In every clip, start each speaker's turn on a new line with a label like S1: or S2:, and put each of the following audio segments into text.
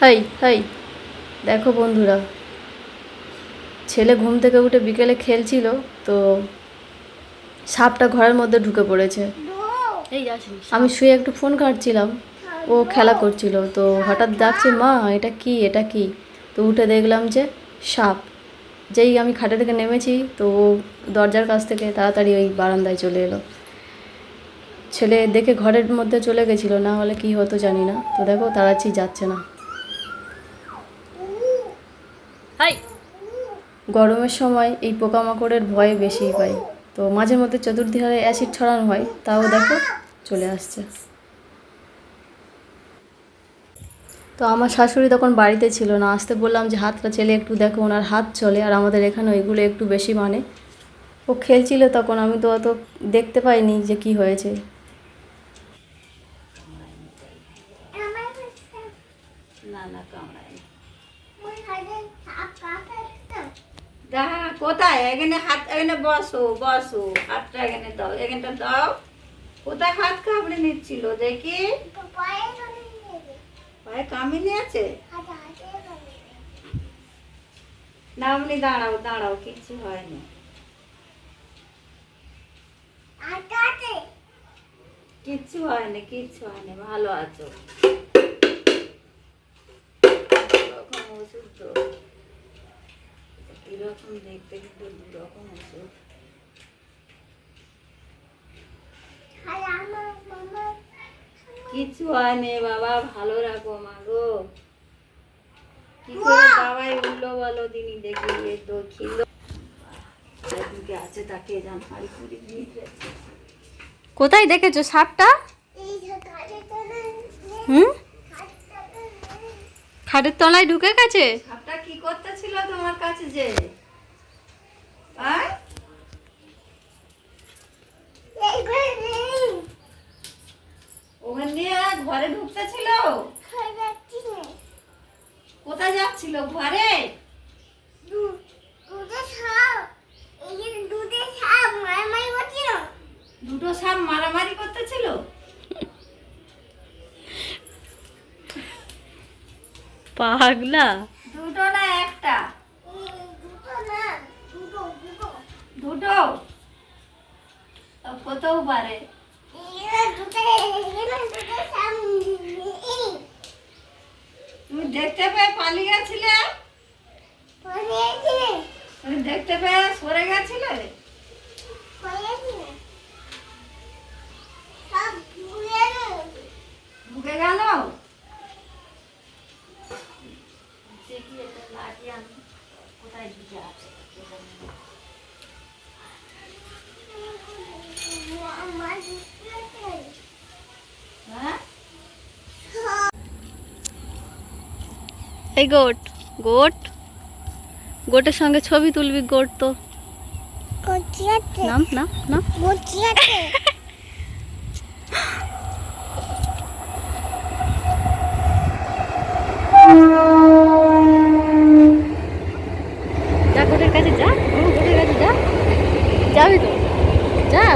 S1: High high দেখো বন্ধুরা। ছেলে ঘুম থেকে উঠে বিকেলে খেলছিল তো সাপটা ঘরের মধ্যে ঢুকে পড়েছে। আমি শুয়ে একটু ফোন ঘাঁটছিলাম ও খেলা করছিল তো হঠাৎ ডাকছে মা এটা কি এটা কি? তো উঠে দেখলাম যে সাপ। যেই আমি খাটে থেকে নেমেছি তো ও দরজার কাছ থেকে তাড়াতাড়ি ওই বারান্দায় চলে এলো। ছেলে দেখে ঘরের মধ্যে চলে গেছিল না হলে কি হতো জানি না। তো দেখো তাড়াচ্ছি যাচ্ছে না
S2: হাই
S1: গরমের সময় এই পোকামাকড়ের ভয় বেশি পাই। তো মাঝে মধ্যে চতুর্দিকে অ্যাসিড ছড়ানো হয় তাও দেখো চলে আসছে। তো আমার শাশুড়ি তখন বাড়িতে ছিল না আসতে বললাম যে হাতটা চেলে একটু দেখো ওনার হাত চলে আর আমাদের এখানে ওইগুলো একটু বেশি মানে। ও খেলছিল তখন আমি তো অত দেখতে পাইনি যে কি হয়েছে।
S2: না না কামড়ায় কোথায়? এখানে হাত, এখানে বসো বসো। হাতটা এখানে দাও, এখানটা দাও। কোথায় হাত কামড়ে নিচ্ছিল, দেখি? পায়ে কামিনি আছে না আপনি দাঁড়াও দাঁড়াও, কিচ্ছু হয়নি। কিচ্ছু হয়নি কিচ্ছু হয়নি, ভালো আছো। ওষুধ তো কীরকম দেখতে কিন্তু ওষুধ কিছু হয়নি বাবা ভালো রাখো মা গো। কি করে বাবাই উঠল বলো দিনই দেখি এ তো ছিল একদিকে আছে তাকে জান হাড়ি কুড়ি
S1: কোথায় দেখেছ সাপটা? হুম? খাটের তলায় ঢুকে গেছে?
S2: সাপটা কি করতেছিল তোমার কাছে যে? ওখান দিয়ে ঘরে ঢুকতেছিল? কোথায় যাচ্ছিল? ঘরে? দুটো সাপ মারামারি করতেছিল?
S1: পাগলা।
S2: দুটো না একটা? দুটো। কোথাও পারে। তুমি দেখতে পেয়ে পালিয়ে গেছিলে? তুমি দেখতে পেয়ে সরে গেছিলে? ঢুকে গেল দেখি এটা লাঠি আমি কোথায় ঢুকে আছে হ্যাঁ
S1: এই গোট গোট? গোটের সঙ্গে ছবি তুলবি গোট তো। নাম না না যা গোটের কাছে যা হুম, গোটের কাছে যা যাবি তো যা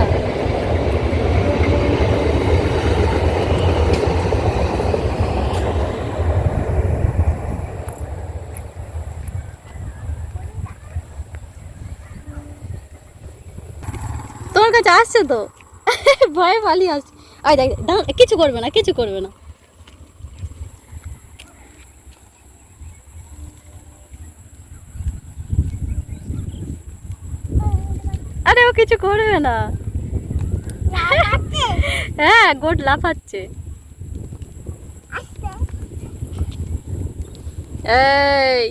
S1: তোমার কাছে আসছে তো? ভয়ে পালিয়ে আসছে। আয় দেখ কিছু করবে না কিছু করবে না। আরে ও কিছু করবে না। হ্যাঁ গোট লাফাচ্ছে। এই।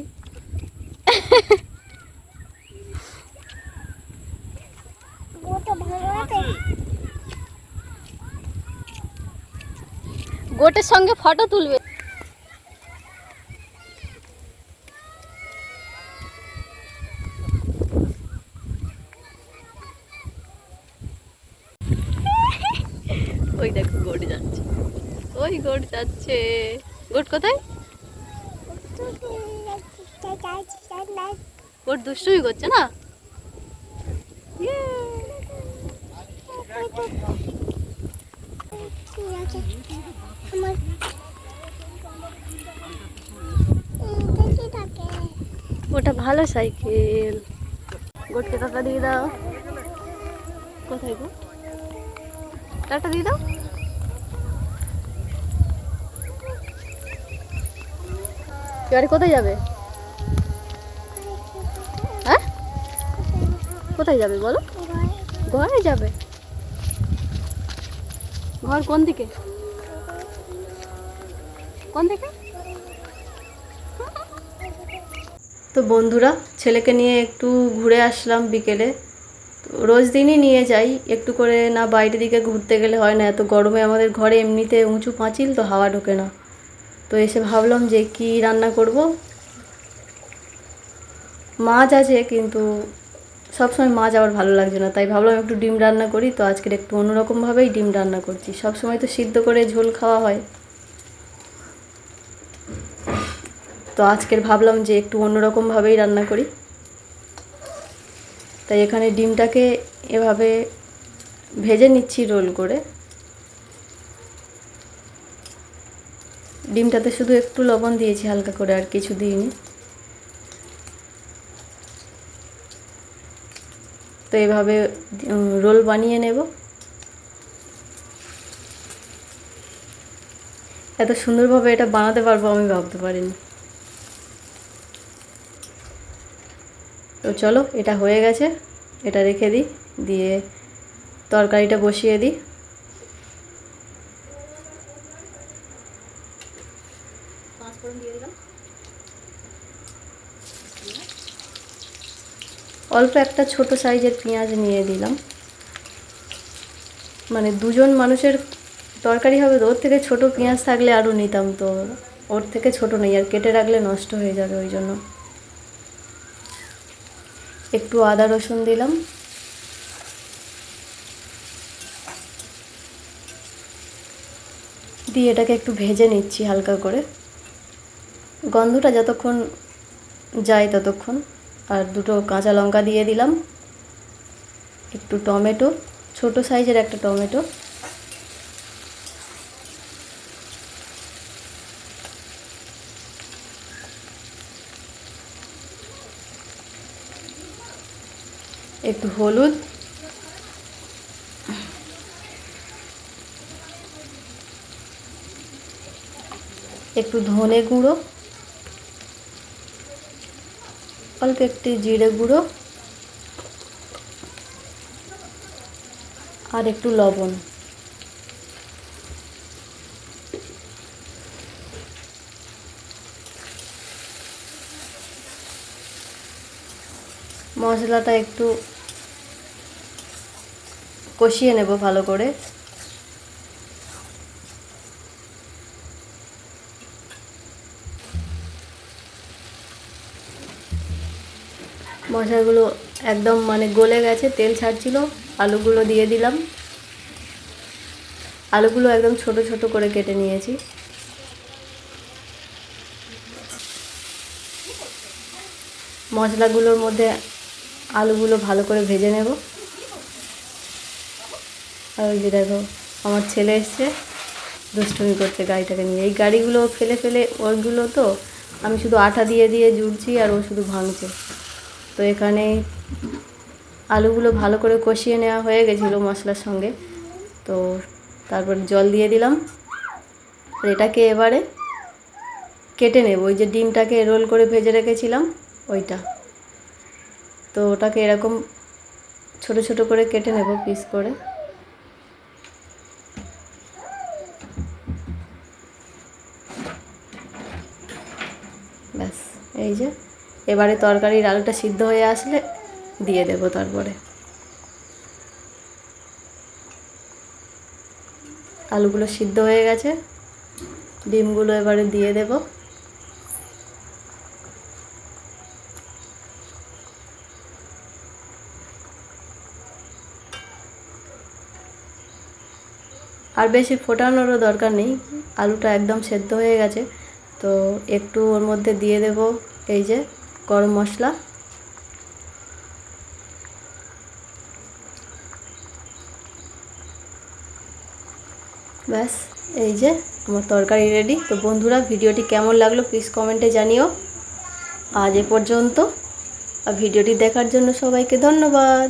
S1: গোটের সঙ্গে ফটো তুলবে। ওই দেখো, গোট যাচ্ছে। ওই গোট যাচ্ছে। গোট কোথায়? গোট দুষ্টুমি করছে না?
S3: আমার
S1: ওটা ভালো সাইকেল। গোটকে টাটা দিয়ে দাও। কোথায় গো? টাটা দিয়ে দাও। এবারে কোথায় যাবে? হ্যাঁ? কোথায় যাবে বলো? ঘরে যাবে। ঘর কোন দিকে? কোন দিকে? তো বন্ধুরা, ছেলেকে নিয়ে একটু ঘুরে আসলাম বিকেলে। রোজ দিনই নিয়ে যাই, একটু করে না বাইরের দিকে ঘুরতে গেলে হয় না। এত গরমে আমাদের ঘরে এমনিতে উঁচু পাঁচিল, তো হাওয়া ঢোকে না। তো এসে ভাবলাম যে কি রান্না করব? মাছ আছে কিন্তু সবসময় মাছ আবার ভালো লাগছে না, তাই ভাবলাম একটু ডিম রান্না করি, তো আজকের একটু অন্যরকমভাবেই ডিম রান্না করছি। সবসময় তো সিদ্ধ করে ঝোল খাওয়া হয়। তো আজকের ভাবলাম যে একটু অন্যরকমভাবেই রান্না করি। তাই এখানে ডিমটাকে এভাবে ভেজে নিচ্ছি রোল করে। ডিমটাতে শুধু একটু লবণ দিয়েছি হালকা করে, আর কিছু দিইনি। তো এভাবে রোল বানিয়ে নেব। এত সুন্দরভাবে এটা বানাতে পারব আমি ভাবতে পারিনি। তো চলো, এটা হয়ে গেছে। এটা রেখে দিই, দিয়ে তরকারিটা বসিয়ে দিই। অল্প একটা ছোট সাইজের পেঁয়াজ নিয়ে দিলাম। মানে দুজন মানুষের তরকারি হবে তো, ওর থেকে ছোট পেঁয়াজ থাকলে আরও নিতাম তো, ওর থেকে ছোট নেই, আর কেটে রাখলে নষ্ট হয়ে যাবে ওই জন্য। একটু আদা রসুন দিলাম। দিয়ে এটাকে একটু ভেজে নিচ্ছি হালকা করে। গন্ধটা যতক্ষণ যায় ততক্ষণ। আর দুটো কাঁচা লঙ্কা দিয়ে দিলাম। একটু টমেটো, ছোট সাইজের একটা টমেটো। একটু হলুদ। একটু ধনে গুঁড়ো। অল্প একটু জিরে গুঁড়ো আর একটু লবণ। মশলাটা একটু কষিয়ে নেব ভালো করে। মশলাগুলো একদম মানে গলে গেছে, তেল ছাড়ছিল, আলুগুলো দিয়ে দিলাম। আলুগুলো একদম ছোট ছোট করে কেটে নিয়েছি। মশলাগুলোর মধ্যে আলুগুলো ভালো করে ভেজে নেব। আর ওই যে দেখো, আমার ছেলে এসছে, দুষ্টুমি করছে গাড়িটাকে নিয়ে। এই গাড়িগুলো ফেলে ফেলে ওইগুলো তো আমি শুধু আঠা দিয়ে দিয়ে জুড়ছি আর ও শুধু ভাঙছে। তো এখানে আলুগুলো ভালো করে কষিয়ে নেওয়া হয়ে গেছিল মশলার সঙ্গে। তো তারপর জল দিয়ে দিলাম। এটাকে এবারে কেটে নেব। ওই যে ডিমটাকে রোল করে ভেজে রেখেছিলাম, ওইটা। তো ওটাকে এরকম ছোট ছোট করে কেটে নেব পিস করে। ব্যাস, এই যে। এবারে তরকারির আলুটা সিদ্ধ হয়ে আসলে দিয়ে দেবো তারপরে। আলুগুলো সিদ্ধ হয়ে গেছে, ডিমগুলো এবারে দিয়ে দেব। আর বেশি ফোটানোরও দরকার নেই, আলুটা একদম সেদ্ধ হয়ে গেছে, তো একটু ওর মধ্যে দিয়ে দেব, এই যে। গরম মশলা। ব্যাস, এই যে আমার তরকারি রেডি তো বন্ধুরা, ভিডিওটি কেমন লাগল প্লিজ কমেন্টে জানিও। আজ এ পর্যন্ত। আর ভিডিওটি দেখার জন্য সবাইকে ধন্যবাদ।